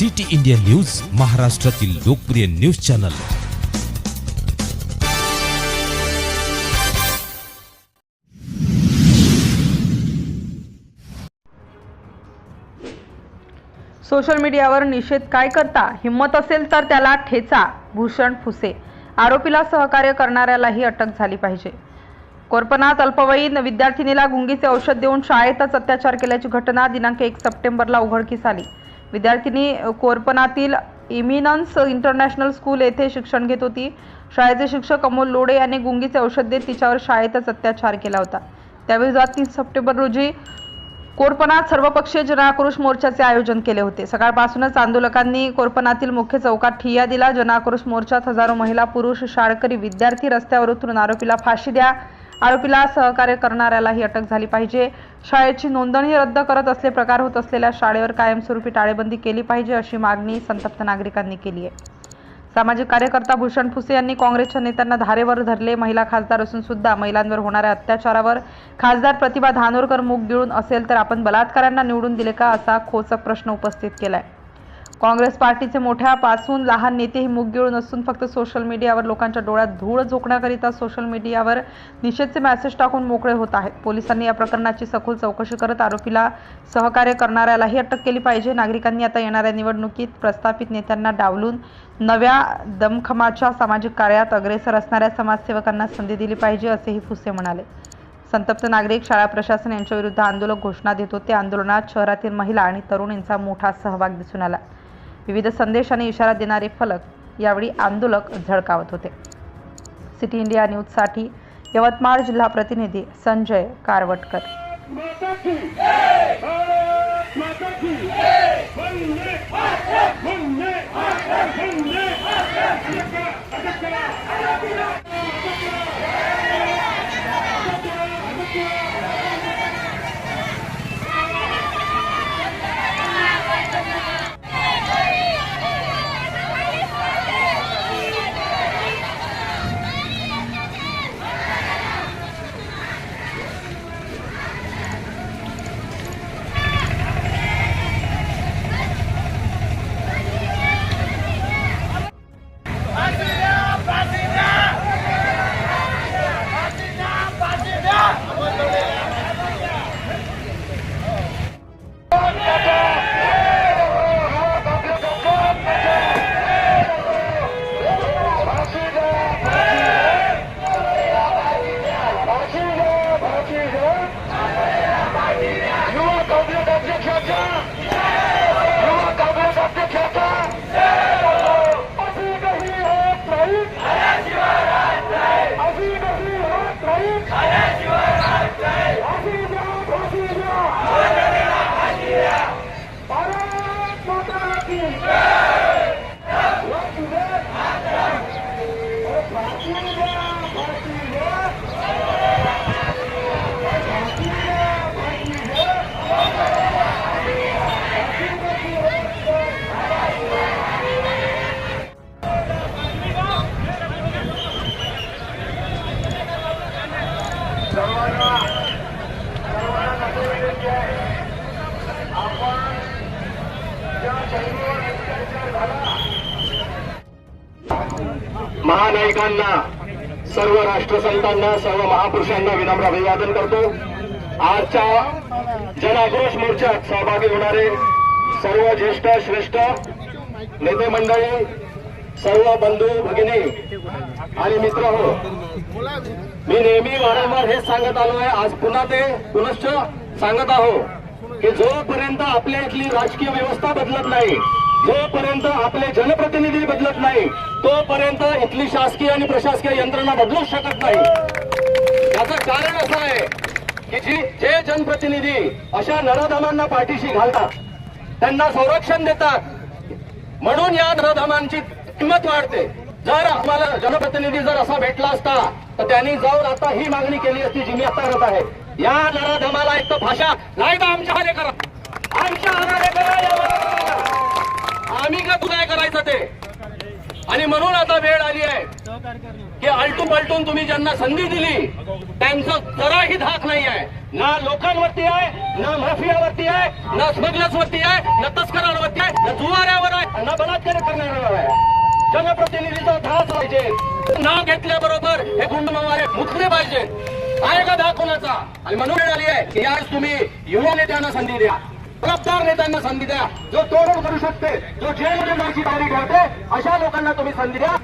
City India news महाराष्ट्रातील लोकप्रिय news channel. Social मीडियावर निषेध काय करता? हिंमत असेल तर त्याला ठेचा भूषण फुसे. आरोपीला सहकार्य करणाऱ्यालाही अटक झाली पाहिजे. कोरपनात अल्पवयीन विद्यार्थिनीला गुंगीचे औषध देऊन शाळेतच अत्याचार केल्याची घटना दिनांक एक सप्टेंबरला उघडकीस आली. विद्यार्थिनी कोरपणातील कोरपनातील इमिनन्स इंटरनॅशनल स्कूल येथे शिक्षण घेत होती. शाळेचे शिक्षक अमोल लोडे यांनी गुंगीचे औषध देत तिच्यावर शाळेतच अत्याचार केला होता. त्याविरोधात तीन सप्टेंबर रोजी कोरपणात सर्वपक्षीय जनाक्रोश मोर्चाचे आयोजन केले होते. सकाळपासूनच आंदोलकांनी कोरपणातील मुख्य चौकात ठिय्या दिला. जनाक्रोश मोर्चात हजारो महिला पुरुष शाळकरी विद्यार्थी रस्त्यावर उतरून आरोपीला फाशी द्या. आरोपीला सहकार्य करणाऱ्यालाही अटक झाली पाहिजे. शाळेची नोंदणी रद्द करत असले प्रकार होत असलेल्या शाळेवर कायमस्वरूपी टाळेबंदी केली पाहिजे अशी मागणी संतप्त नागरिकांनी केली आहे. सामाजिक कार्यकर्ता भूषण फुसे यांनी काँग्रेसच्या नेत्यांना धारेवर धरले. महिला खासदार असून सुद्धा महिलांवर होणाऱ्या अत्याचारावर खासदार प्रतिभा धानोरकर मूग गिळून असेल तर आपण बलात्कारांना निवडून दिले का असा खोचक प्रश्न उपस्थित केलाय. काँग्रेस पार्टीचे मोठ्यापासून लहान नेतेही मूग गिळून असून फक्त सोशल मीडियावर लोकांच्या डोळ्यात धूळ झोकण्याकरिता सोशल मीडियावर निषेधचे मेसेज टाकून मोकळे होत आहेत. पोलिसांनी या प्रकरणाची सखोल चौकशी करत आरोपीला सहकार्य करणाऱ्यालाही अटक केली पाहिजे. नागरिकांनी आता येणाऱ्या निवडणुकीत प्रस्थापित नेत्यांना डावलून नव्या दमखमाच्या सामाजिक कार्यात अग्रेसर असणाऱ्या समाजसेवकांना संधी दिली पाहिजे असेही फुसे म्हणाले. संतप्त नागरिक शाळा प्रशासन यांच्याविरुद्ध आंदोलक घोषणा देत होते. आंदोलनात शहरातील महिला आणि तरुणींचा मोठा सहभाग दिसून आला. विविध संदेश आणि इशारा देणारे फलक यावेळी आंदोलक झळकावत होते सिटी इंडिया न्यूजसाठी यवतमाळ जिल्हा प्रतिनिधी संजय कारवटकर Yeah! महानायकांना सर्व राष्ट्रसंतांना सर्व महापुरुषांना विनम्र अभिवादन करतो. आजच्या जनाक्रोश मोर्चात सहभागी होणारे सर्व ज्येष्ठ श्रेष्ठ नेते मंडळी सर्व बंधू भगिनी आणि मित्र हो. मी नेहमी वारंवार हेच सांगत आलोय. आज पुन्हा ते पुनश्च सांगत आहो. की जोपर्यंत आपल्या इथली राजकीय व्यवस्था बदलत नाही जोपर्यंत आपले जनप्रतिनिधी बदलत नाही तोपर्यंत इथली शासकीय आणि प्रशासकीय यंत्रणा बदलू शकत नाही. याचं कारण असं आहे की जी जे जनप्रतिनिधी अशा नराधमांना पाठीशी घालतात त्यांना संरक्षण देतात. म्हणून या नराधमांची किंमत वाढते. जर आम्हाला जनप्रतिनिधी जर असा भेटला असता तर त्यांनी जाऊन आता ही मागणी केली असती जी मी आता करत आहे. या नराधमाला एक तर भाषा. नाही तर आमच्या हाने करा. आमच्या हाने करा आम्ही का तुला करायचं ते? आणि म्हणून आता वेळ आली आहे की आलटून पलटून तुम्ही ज्यांना संधी दिली त्यांचं जराही धाक नाही आहे. ना लोकांवरती आहे ना माफियावरती आहे ना स्मगलर्सवरती आहे ना तस्करांवरती आहे ना जुवाऱ्यावर आहे ना बलात्कार करणाऱ्यावर आहे. जनप्र जनप्रतिनिधीचा धाक पाहिजे नाव घेतल्याबरोबर हे गुंड मारे मुकले पाहिजे. आहे का धाक कोणाचा? आणि म्हणून वेळ आली आहे की आज तुम्ही युवा नेत्यांना संधी द्या. जबाबदार नेत्यांना संधी द्या. जो तोडून करू शकते जो जेलमध्ये जायची तयारी ठेवते अशा लोकांना तुम्ही संधी द्या.